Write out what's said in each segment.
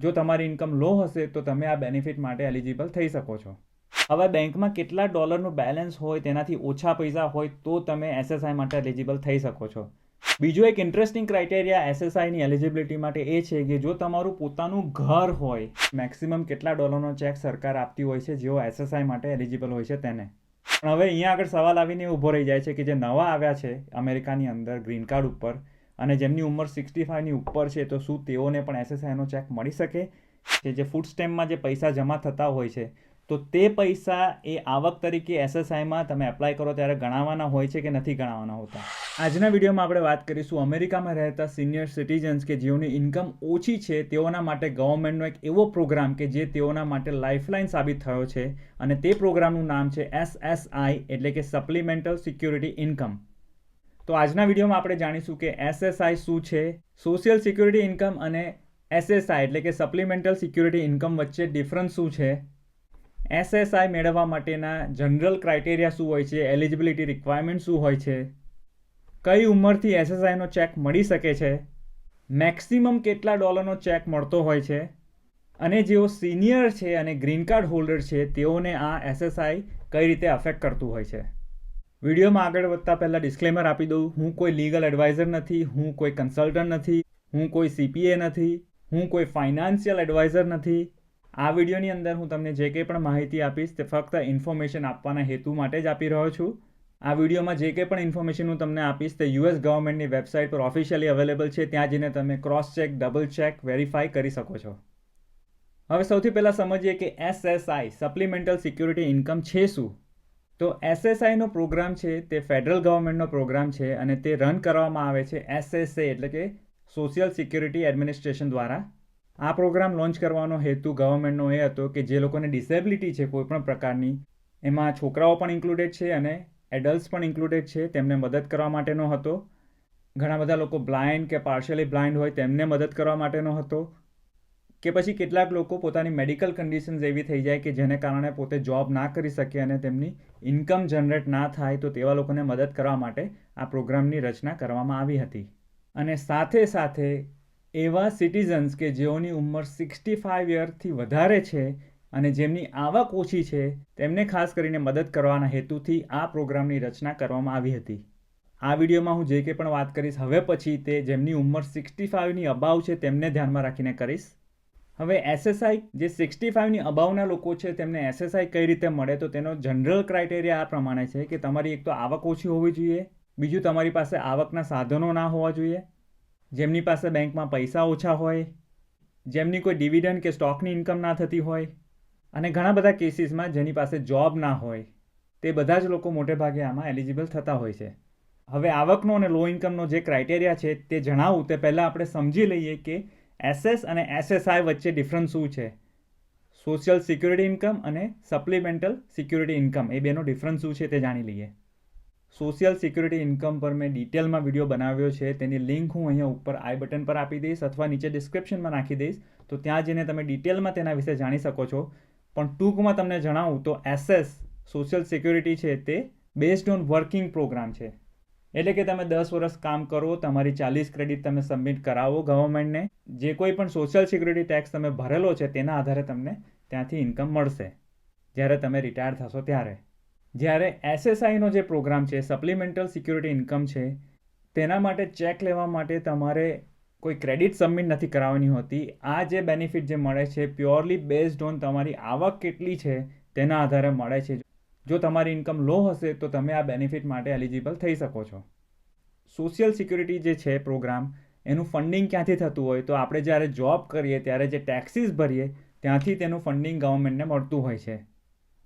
જો તમારી ઇન્કમ લો હશે, તો તમે આ બેનિફિટ માટે એલિજિબલ થઈ શકો છો. હવે બેંકમાં કેટલા ડોલરનું બેલેન્સ હોય, તેનાથી ઓછા પૈસા હોય, તો તમે એસએસઆઈ માટે એલિજિબલ થઈ શકો છો. બીજો એક ઇન્ટરેસ્ટિંગ ક્રાઇટેરિયા એસએસઆઈની એલિજિબિલિટી માટે એ છે કે જો તમારું પોતાનું ઘર હોય મેક્સિમમ કેટલા ડોલરનો ચેક સરકાર આપતી હોય છે, જેઓ એસએસઆઈ માટે એલિજિબલ હોય છે તેને. પણ હવે અહીંયા આગળ સવાલ આવીને ઊભો રહી જાય છે કે જે નવા આવ્યા છે અમેરિકાની અંદર ગ્રીન કાર્ડ ઉપર અને જેમની ઉંમર સિક્સટી ફાઇવની ઉપર છે, તો શું તેઓને પણ એસએસઆઈનો ચેક મળી શકે? કે જે ફૂડ સ્ટેમ્પમાં જે પૈસા જમા થતા હોય છે, તો તે પૈસા એ આવક તરીકે એસએસઆઈમાં તમે એપ્લાય કરો ત્યારે ગણાવવાના હોય છે કે નથી ગણાવવાના હોતા? આજના વિડીયોમાં આપણે વાત કરીશું અમેરિકામાં રહેતા સિનિયર સિટીઝન્સ કે જેઓની ઇન્કમ ઓછી છે, તેઓના માટે ગવર્મેન્ટનો એક એવો પ્રોગ્રામ કે જે તેઓના માટે લાઇફલાઇન સાબિત થયો છે. અને તે પ્રોગ્રામનું નામ છે એસએસઆઈ એટલે કે સપ્લિમેન્ટલ સિક્યુરિટી ઇન્કમ તો આજના વિડીયોમાં આપણે જાણીશું કે એસએસઆઈ શું છે, સોશિયલ સિક્યુરિટી ઇન્કમ અને એસએસઆઈ એટલે કે સપ્લિમેન્ટલ સિક્યુરિટી ઇન્કમ વચ્ચે ડિફરન્સ શું છે? એસએસઆઈ મેળવવા માટેના જનરલ ક્રાઇટેરિયા શું હોય છે? એલિજિબિલિટી રિક્વાયરમેન્ટ શું હોય છે? કઈ ઉંમરથી એસએસઆઈનો ચેક મળી શકે છે? મેક્સિમમ કેટલા ડોલરનો ચેક મળતો હોય છે? અને જેઓ સિનિયર છે અને ગ્રીન કાર્ડ હોલ્ડર છે, તેઓને આ એસએસઆઈ કઈ રીતે અફેક્ટ કરતું હોય છે? વિડીયોમાં આગળ વધતા પહેલાં ડિસ્ક્લેમર આપી દઉં. હું કોઈ લીગલ એડવાઇઝર નથી, હું કોઈ કન્સલ્ટન્ટ નથી, હું કોઈ સીપીએ નથી, હું કોઈ ફાઇનાન્શિયલ એડવાઇઝર નથી. આ વિડીયોની અંદર હું તમને જે કંઈ પણ માહિતી આપીશ તે ફક્ત ઇન્ફોર્મેશન આપવાના હેતુ માટે જ આપી રહ્યો છું. આ વિડીયોમાં જે કંઈ પણ ઇન્ફોર્મેશન હું તમને આપીશ તે યુએસ ગવર્મેન્ટની વેબસાઇટ પર ઓફિશિયલી અવેલેબલ છે. ત્યાં જઈને તમે cross check double check verify કરી શકો છો. હવે સૌથી પહેલાં સમજીએ કે એસએસઆઈ સપ્લિમેન્ટલ સિક્યુરિટી ઇન્કમ છે શું? તો એસએસઆઈનો પ્રોગ્રામ છે, તે ફેડરલ ગવર્મેન્ટનો પ્રોગ્રામ છે અને તે રન કરવામાં આવે છે એસએસએ એટલે કે સોશિયલ સિક્યુરિટી એડમિનિસ્ટ્રેશન દ્વારા. આ પ્રોગ્રામ લોન્ચ કરવાનો હેતુ ગવર્મેન્ટનો એ હતો કે જે લોકોને ડિસેબિલિટી છે કોઈપણ પ્રકારની, એમાં છોકરાઓ પણ ઇન્ક્લુડેડ છે અને એડલ્ટ્સ પણ ઇન્ક્લુડેડ છે, તેમને મદદ કરવા માટેનો હતો. ઘણા બધા લોકો બ્લાઇન્ડ કે પાર્શિયલી બ્લાઇન્ડ હોય તેમને મદદ કરવા માટેનો હતો. કે પછી કેટલાક લોકો પોતાની મેડિકલ કન્ડિશન્સ એવી થઈ જાય કે જેને કારણે પોતે જોબ ના કરી શકે અને તેમની ઇન્કમ જનરેટ ના થાય, તો તેવા લોકોને મદદ કરવા માટે આ પ્રોગ્રામની રચના કરવામાં આવી હતી. અને સાથે સાથે એવા સિટીઝન્સ કે જેઓની ઉંમર સિક્સટી ફાઇવ યરથી વધારે છે અને જેમની આવક ઓછી છે, તેમને ખાસ કરીને મદદ કરવાના હેતુથી આ પ્રોગ્રામની રચના કરવામાં આવી હતી. આ વિડીયોમાં હું જે કંઈ પણ વાત કરીશ, હવે પછી તે જેમની ઉંમર સિક્સટી ફાઇવની અબાવ છે, તેમને ધ્યાનમાં રાખીને કરીશ. હવે એસએસઆઈ જે સિક્સટી ફાઇવની અભાવના લોકો છે, તેમને એસએસઆઈ કઈ રીતે મળે, તો તેનો જનરલ ક્રાઇટેરિયા આ પ્રમાણે છે કે તમારી એક તો આવક ઓછી હોવી જોઈએ, બીજું તમારી પાસે આવકના સાધનો ના હોવા જોઈએ, જેમની પાસે બેંકમાં પૈસા ઓછા હોય, જેમની કોઈ ડિવિડન્ડ કે સ્ટોકની ઇન્કમ ના થતી હોય, અને ઘણા બધા કેસીસમાં જેની પાસે જોબ ના હોય, તે બધા જ લોકો મોટે ભાગે આમાં એલિજિબલ થતા હોય છે. હવે આવકનો અને લો ઇન્કમનો જે ક્રાઇટેરિયા છે, તે જણાવું, તે પહેલાં આપણે સમજી લઈએ કે એસએસ અને એસએસઆઈ વચ્ચે ડિફરન્સ શું છે? સોશિયલ સિક્યુરિટી ઇન્કમ અને સપ્લિમેન્ટલ સિક્યુરિટી ઇન્કમ એ બેનો ડિફરન્સ શું છે તે જાણી લઈએ. સોશિયલ સિક્યુરિટી ઇન્કમ પર મેં ડિટેલમાં વીડિયો બનાવ્યો છે, તેની લિંક હું અહીંયા ઉપર આઈ બટન પર આપી દઈશ અથવા નીચે ડિસ્ક્રિપ્શનમાં નાખી દઈશ, તો ત્યાં જઈને તમે ડિટેલમાં તેના વિશે જાણી શકો છો. પણ ટૂંકમાં તમને જણાવું તો એસએસ સોશિયલ સિક્યુરિટી છે તે બેઝડ ઓન વર્કિંગ પ્રોગ્રામ છે. એટલે કે તમે દસ વર્ષ કામ કરો, તમારી ચાલીસ ક્રેડિટ તમે સબમિટ કરાવો ગવર્મેન્ટને જે કોઈ પણ સોશિયલ સિક્યુરિટી ટેક્સ તમે ભરેલો છે, તેના આધારે તમને ત્યાંથી ઇન્કમ મળશે, જ્યારે તમે રિટાયર થશો ત્યારે. જ્યારે એસએસઆઈનો જે પ્રોગ્રામ છે સપ્લિમેન્ટલ સિક્યુરિટી ઇન્કમ છે, તેના માટે ચેક લેવા માટે તમારે કોઈ ક્રેડિટ સબમિટ નથી કરાવવાની હોતી. આ જે બેનિફિટ જે મળે છે પ્યોરલી બેઝડ ઓન તમારી આવક કેટલી છે, તેના આધારે મળે છે. જો તમારી ઇન્કમ લો હશે, તો તમે આ બેનિફિટ માટે એલિજિબલ થઈ શકો છો. સોશિયલ સિક્યુરિટી જે છે પ્રોગ્રામ એનું ફંડિંગ ક્યાંથી થતું હોય? તો આપણે જ્યારે જોબ કરીએ, ત્યારે જે ટેક્સીસ ભરીએ, ત્યાંથી તેનું ફંડિંગ ગવર્મેન્ટને મળતું હોય છે.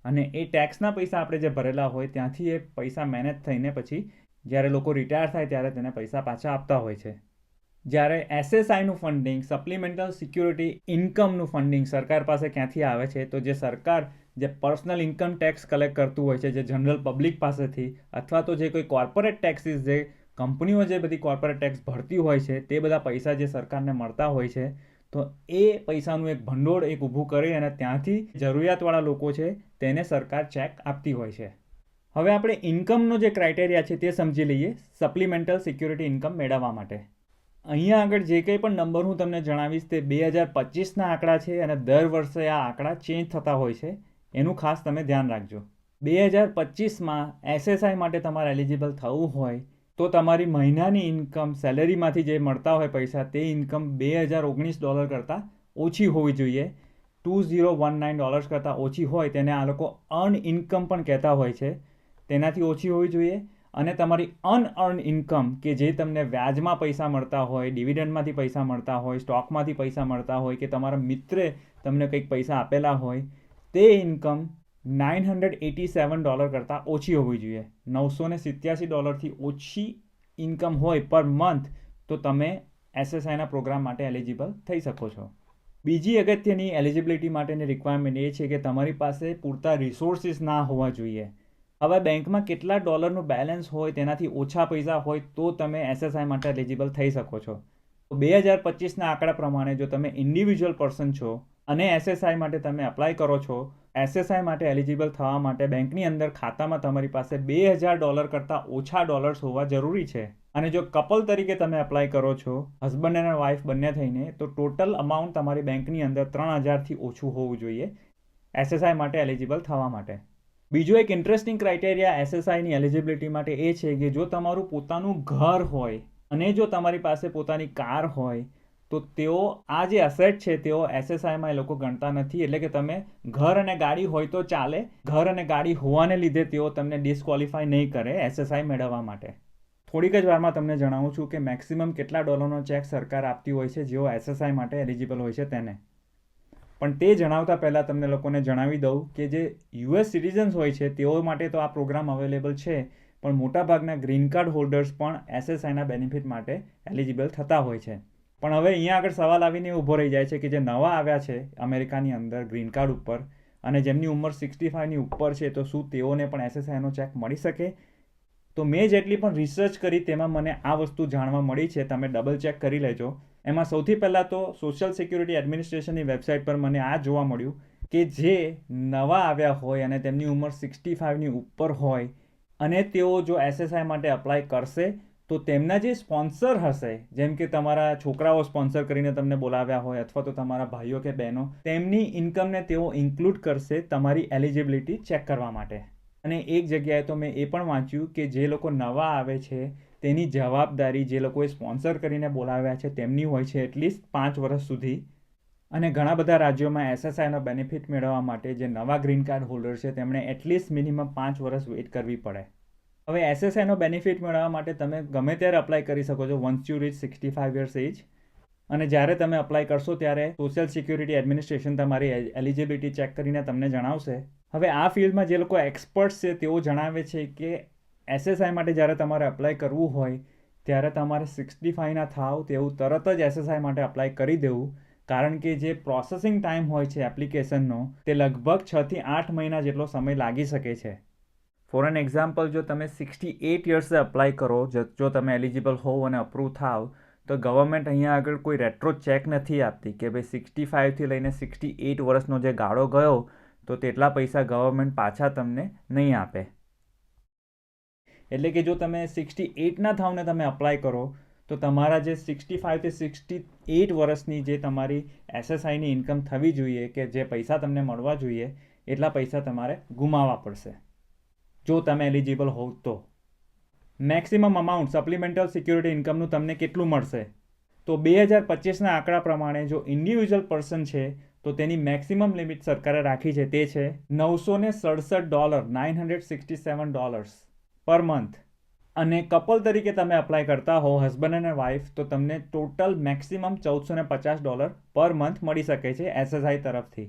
અને એ ટેક્સના પૈસા આપણે જે ભરેલા હોય, ત્યાંથી એ પૈસા મેનેજ થઈને પછી જ્યારે લોકો રિટાયર થાય, ત્યારે તેને પૈસા પાછા આપતા હોય છે. જ્યારે એસએસઆઈનું ફંડિંગ સપ્લિમેન્ટલ સિક્યુરિટી ઇન્કમનું ફંડિંગ સરકાર પાસે ક્યાંથી આવે છે? તો જે સરકાર જે પર્સનલ ઇન્કમ ટેક્સ કલેક્ટ કરતું હોય છે, જે જનરલ પબ્લિક પાસેથી, અથવા તો જે કોઈ કોર્પોરેટ ટેક્સીસ જે કંપનીઓ જે બધી કોર્પોરેટ ટેક્સ ભરતી હોય છે, તે બધા પૈસા જે સરકારને મળતા હોય છે, તો એ પૈસાનું એક ભંડોળ એક ઊભું કરી અને ત્યાંથી જરૂરિયાતવાળા લોકો છે, તેને સરકાર ચેક આપતી હોય છે. હવે આપણે ઇન્કમનો જે ક્રાઇટેરિયા છે તે સમજી લઈએ સપ્લિમેન્ટલ સિક્યુરિટી ઇન્કમ મેળવવા માટે. અહીંયા આગળ જે કંઈ પણ નંબર હું તમને જણાવીશ તે બે હજાર પચીસના આંકડા છે અને દર વર્ષે આ આંકડા ચેન્જ થતા હોય છે. એનું ખાસ તમે ધ્યાન રાખજો. બે હજાર પચીસમાં એસએસઆઈ માટે તમારે એલિજિબલ થવું હોય તો તમારી મહિનાની ઇન્કમ સેલેરીમાંથી જે મળતા હોય પૈસા તે ઇન્કમ બે હજાર ઓગણીસ ડોલર કરતાં ઓછી હોવી જોઈએ. Two zero one nine dollars કરતાં ઓછી હોય તેને આ લોકો અર્ન ઇન્કમ પણ કહેતા હોય છે. તેનાથી ઓછી હોવી જોઈએ. અને તમારી અનઅર્ન ઇન્કમ કે જે તમને વ્યાજમાં પૈસા મળતા હોય ડિવિડન્ડમાંથી પૈસા મળતા હોય સ્ટોકમાંથી પૈસા મળતા હોય કે તમારા મિત્રે તમને કંઈક પૈસા આપેલા હોય, તે income nine hundred eighty seven dollar કરતાં ઓછી હોવી જોઈએ. નવસો ને સિત્યાસી ડોલરથી ઓછી ઇન્કમ હોય પર મંથ તો તમે એસએસઆઈના પ્રોગ્રામ માટે એલિજિબલ થઈ શકો છો. બીજી અગત્યની એલિજિબિલિટી માટેની રિક્વાયરમેન્ટ એ છે કે તમારી પાસે પૂરતા રિસોર્સિસ ના હોવા જોઈએ. હવે બેંકમાં કેટલા ડોલરનું બેલેન્સ હોય, તેનાથી ઓછા પૈસા હોય, તો તમે એસએસઆઈ માટે એલિજિબલ થઈ શકો છો. બે હજાર પચીસના આંકડા પ્રમાણે જો તમે ઇન્ડિવિજ્યુઅલ પર્સન છો અને એસએસઆઈ માટે તમે અપ્લાય કરો છો, એસએસઆઈ માટે એલિજિબલ થવા માટે બેંકની અંદર ખાતામાં તમારી પાસે બે હજાર ડોલર કરતાં ઓછા ડોલર્સ હોવા જરૂરી છે. અને જો કપલ તરીકે તમે એપ્લાય કરો છો હસબન્ડ અને વાઈફ બંને થઈને, તો ટોટલ અમાઉન્ટ તમારી બેંકની અંદર ત્રણ હજારથી ઓછું હોવું જોઈએ એસએસઆઈ માટે એલિજિબલ થવા માટે. બીજો એક ઇન્ટરેસ્ટિંગ ક્રાઇટેરિયા એસએસઆઈની એલિજિબિલિટી માટે એ છે કે જો તમારું પોતાનું ઘર હોય અને જો તમારી પાસે પોતાની કાર હોય, તો તેઓ આ જે અસેટ છે તેઓ એસએસઆઈમાં એ લોકો ગણતા નથી. એટલે કે તમે ઘર અને ગાડી હોય તો ચાલે, ઘર અને ગાડી હોવાને લીધે તેઓ તમને ડિસ્કવોલિફાય નહીં કરે એસએસઆઈ મેળવવા માટે. થોડીક જ વારમાં તમને જણાવું છું કે મેક્સિમમ કેટલા ડોલરનો ચેક સરકાર આપતી હોય છે જેઓ એસએસઆઈ માટે એલિજિબલ હોય છે તેને. પણ તે જણાવતા પહેલાં તમને લોકોને જણાવી દઉં કે જે યુએસ સિટીઝન્સ હોય છે, તેઓ માટે તો આ પ્રોગ્રામ અવેલેબલ છે, પણ મોટાભાગના ગ્રીન કાર્ડ હોલ્ડર્સ પણ એસએસઆઈના બેનિફિટ માટે એલિજિબલ થતા હોય છે. પણ હવે અહીંયા આગળ સવાલ આવીને ઊભો રહી જાય છે કે જે નવા આવ્યા છે, અમેરિકાની અંદર ગ્રીન કાર્ડ ઉપર, અને જેમની ઉંમર સિક્સટી ફાઇવની ઉપર છે, તો શું તેઓને પણ એસએસઆઈનો ચેક મળી શકે? તો મેં જેટલી પણ રિસર્ચ કરી, તેમાં મને આ વસ્તુ જાણવા મળી છે, તમે ડબલ ચેક કરી લેજો. એમાં સૌથી પહેલાં તો સોશિયલ સિક્યુરિટી એડમિનિસ્ટ્રેશનની વેબસાઇટ પર મને આ જોવા મળ્યું કે જે નવા આવ્યા હોય અને તેમની ઉંમર સિક્સટી ફાઇવની ઉપર હોય અને તેઓ જો એસએસઆઈ માટે અપ્લાય કરશે, તો તેમના જે સ્પોન્સર હશે, જેમ કે તમારા છોકરાઓ સ્પોન્સર કરીને તમને બોલાવ્યા હોય અથવા તો તમારા ભાઈઓ કે બહેનો, તેમની ઇન્કમને તેઓ ઇન્ક્લુડ કરશે તમારી એલિજિબિલિટી ચેક કરવા માટે. અને એક જગ્યાએ તો મેં એ પણ વાંચ્યું કે જે લોકો નવા આવે છે તેની જવાબદારી જે લોકોએ સ્પોન્સર કરીને બોલાવ્યા છે તેમની હોય છે એટલીસ્ટ પાંચ વર્ષ સુધી. અને ઘણા બધા રાજ્યોમાં એસએસઆઈનો બેનિફિટ મેળવવા માટે જે નવા ગ્રીન કાર્ડ હોલ્ડર છે તેમણે એટલીસ્ટ મિનિમમ પાંચ વર્ષ વેઇટ કરવી પડે. હવે એસએસઆઈનો બેનિફિટ મેળવવા માટે તમે ગમે ત્યારે અપ્લાય કરી શકો છો once you reach sixty five years age અને જ્યારે તમે અપ્લાય કરશો ત્યારે સોશિયલ સિક્યુરિટી એડમિનિસ્ટ્રેશન તમારી એલિજિબિલિટી ચેક કરીને તમને જણાવશે. હવે આ ફિલ્ડમાં જે લોકો એક્સપર્ટ્સ છે તેઓ જણાવે છે કે એસએસઆઈ માટે જ્યારે તમારે અપ્લાય કરવું હોય, ત્યારે તમારે સિક્સટી ફાઇવના થાવ તેવું તરત જ એસએસઆઈ માટે અપ્લાય કરી દેવું. કારણ કે જે પ્રોસેસિંગ ટાઈમ હોય છે એપ્લિકેશનનો તે લગભગ છથી આઠ મહિના જેટલો સમય લાગી શકે છે. ફોર એન એક્ઝામ્પલ જો તમે સિક્સટી એટ યર્સે અપ્લાય કરો, જો તમે એલિજિબલ હોવ અને અપ્રૂવ થાવ, તો ગવર્મેન્ટ અહીંયા આગળ કોઈ રેટ્રો ચેક નથી આપતી કે ભાઈ સિક્સટી ફાઇવથી લઈને સિક્સટી એટ વર્ષનો જે ગાળો ગયો, તો તેટલા પૈસા ગવર્મેન્ટ પાછા તમને નહીં આપે. એટલે કે જો તમે સિક્સટી એટના થાવને તમે અપ્લાય કરો, તો તમારા જે સિક્સટી ફાઇવથી સિક્સટી એટ વર્ષની જે તમારી એસએસઆઈની ઇન્કમ થવી જોઈએ કે જે પૈસા તમને મળવા જોઈએ, એટલા પૈસા તમારે ગુમાવવા પડશે. જો તમે એલિજિબલ હોવ તો. મેક્સિમમ અમાઉન્ટ સપ્લિમેન્ટલ સિક્યુરિટી ઇન્કમનું તમને કેટલું મળશે? તો બે હજાર પચીસના આંકડા પ્રમાણે જો ઇન્ડિવિજ્યુઅલ પર્સન છે, તો તેની મેક્સિમમ લિમિટ સરકારે રાખી છે તે છે નવસો સડસઠ dollar nine hundred sixty seven dollars પર મંથ અને કપલ તરીકે તમે અપ્લાય કરતા હો હસબન્ડ અને વાઈફ તો તમને ટોટલ મેક્સિમમ ચૌદસો ને પચાસ ડોલર પર મંથ મળી શકે છે એસએસઆઈ તરફથી.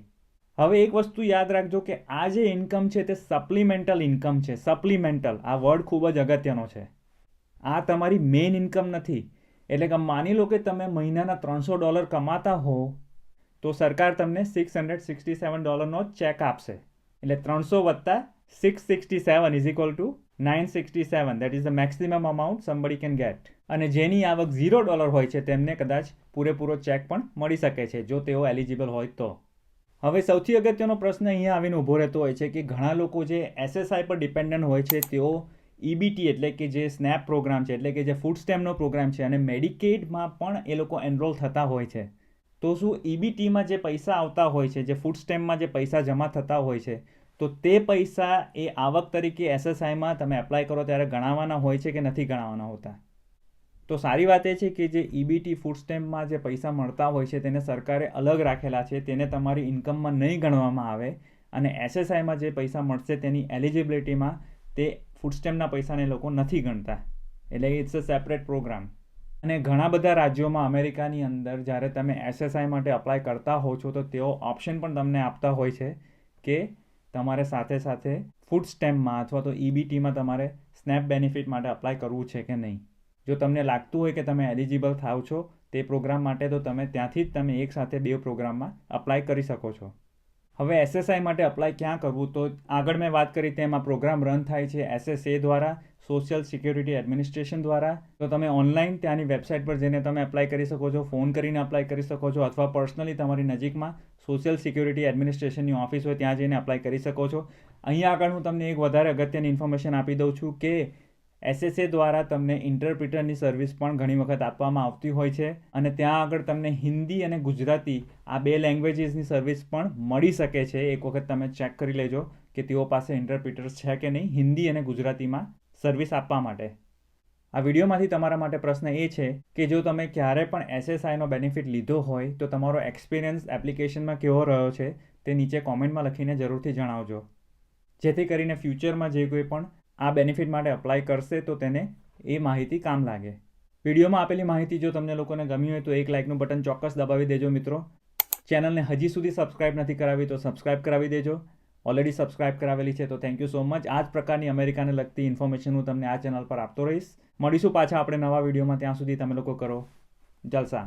હવે એક વસ્તુ યાદ રાખજો કે આ જે ઇન્કમ છે તે સપ્લિમેન્ટલ ઇન્કમ છે. સપ્લિમેન્ટલ આ વર્ડ ખૂબ જ અગત્યનો છે. આ તમારી મેઇન ઇન્કમ નથી. એટલે કે માની લો કે તમે મહિનાના ત્રણસો ડોલર કમાતા હો, તો સરકાર તમને સિક્સ હંડ્રેડ સિક્સટી સેવન ડોલરનો ચેક આપશે. એટલે ત્રણસો વત્તા six sixty seven is equal to nine sixty seven that is the maximum amount somebody can get અને જેની આવક ઝીરો ડોલર હોય છે, તેમને કદાચ પૂરેપૂરો ચેક પણ મળી શકે છે, જો તેઓ એલિજિબલ હોય તો. હવે સૌથી અગત્યનો પ્રશ્ન અહીંયા આવીને ઊભો રહેતો હોય છે કે ઘણા લોકો જે એસએસઆઈ પર ડિપેન્ડન્ટ હોય છે, તેઓ ઈબીટી એટલે કે જે સ્નેપ પ્રોગ્રામ છે, એટલે કે જે ફૂડ સ્ટેમ્પનો પ્રોગ્રામ છે, અને મેડિકેડમાં પણ એ લોકો એનરોલ થતા હોય છે. તો શું ઈબીટીમાં જે પૈસા આવતા હોય છે, જે ફૂડ સ્ટેમ્પમાં જે પૈસા જમા થતા હોય છે તો તે પૈસા એ આવક તરીકે એસએસઆઈમાં તમે એપ્લાય કરો ત્યારે ગણાવવાના હોય છે કે નથી ગણાવવાના હોતા? તો સારી વાત એ છે કે જે ઈબીટી ફૂડ સ્ટેમ્પમાં જે પૈસા મળતા હોય છે તેને સરકારે અલગ રાખેલા છે, તેને તમારી ઇન્કમમાં નહીં ગણવામાં આવે અને એસએસઆઈમાં જે પૈસા મળશે તેની એલિજિબિલિટીમાં તે ફૂડ સ્ટેમ્પના પૈસાને લોકો નથી ગણતા. એટલે ઇટ્સ અ સેપરેટ પ્રોગ્રામ અને ઘણા બધા રાજ્યોમાં અમેરિકાની અંદર જ્યારે તમે એસએસઆઈ માટે અપ્લાય કરતા હો છો તો તેઓ ઓપ્શન પણ તમને આપતા હોય છે કે તમારે સાથે સાથે ફૂડ સ્ટેમ્પમાં અથવા તો ઈબીટીમાં તમારે સ્નેપ બેનિફિટ માટે અપ્લાય કરવું છે કે નહીં. જો તમને લાગતું હોય કે તમે એલિજિબલ થાવ છો તે પ્રોગ્રામ માટે તો તમે ત્યાંથી જ તમે એકસાથે બે પ્રોગ્રામમાં અપ્લાય કરી શકો છો. હવે એસએસઆઈ માટે અપ્લાય ક્યાં કરવું? તો આગળ મેં વાત કરી તેમાં પ્રોગ્રામ રન થાય છે એસએસએ દ્વારા સોશિયલ સિક્યુરિટી એડમિનિસ્ટ્રેશન દ્વારા. તો તમે ઓનલાઈન ત્યાંની વેબસાઇટ પર જઈને તમે એપ્લાય કરી શકો છો ફોન કરીને અપ્લાય કરી શકો છો, અથવા પર્સનલી તમારી નજીકમાં સોશિયલ સિક્યુરિટી એડમિનિસ્ટ્રેશનની ઓફિસ હોય ત્યાં જઈને અપ્લાય કરી શકો છો. અહીંયા આગળ હું તમને એક વધારે અગત્યની ઇન્ફોર્મેશન આપી દઉં છું કે એસએસએ દ્વારા તમને ઇન્ટરપ્રિટરની સર્વિસ પણ ઘણી વખત આપવામાં આવતી હોય છે અને ત્યાં આગળ તમને હિન્દી અને ગુજરાતી આ બે લેંગ્વેજીસની સર્વિસ પણ મળી શકે છે. એક વખત તમે ચેક કરી લેજો કે તેઓ પાસે ઇન્ટરપ્રિટર્સ છે કે નહીં હિન્દી અને ગુજરાતીમાં સર્વિસ આપવા માટે. આ વિડીયોમાંથી તમારા માટે પ્રશ્ન એ છે કે જો તમે ક્યારે પણ એસએસઆઈનો બેનિફિટ લીધો હોય તો તમારો એક્સપિરિયન્સ એપ્લિકેશનમાં કેવો રહ્યો છે તે નીચે કોમેન્ટમાં લખીને જરૂરથી જણાવજો. જેથી કરીને ફ્યુચરમાં જે કોઈ પણ આ બેનિફિટ માટે અપ્લાય કરશે તો તેને એ માહિતી કામ લાગે. વિડીયોમાં આપેલી માહિતી જો તમને લોકોને ગમી હોય તો એક લાઇકનું બટન ચોક્કસ દબાવી દેજો મિત્રો. ચેનલને હજી સુધી સબસ્ક્રાઇબ નથી કરાવી તો સબસ્ક્રાઇબ કરાવી દેજો. ઓલરેડી સબસ્ક્રાઇબ કરાવેલી છે તો થેન્ક યુ સો મચ આ જ પ્રકારની અમેરિકાને લગતી ઇન્ફોર્મેશન હું તમને આ ચેનલ પર આપતો રહીશ. મળીશું પાછા આપણે નવા વિડીયોમાં. ત્યાં સુધી તમે લોકો કરો. જલસા.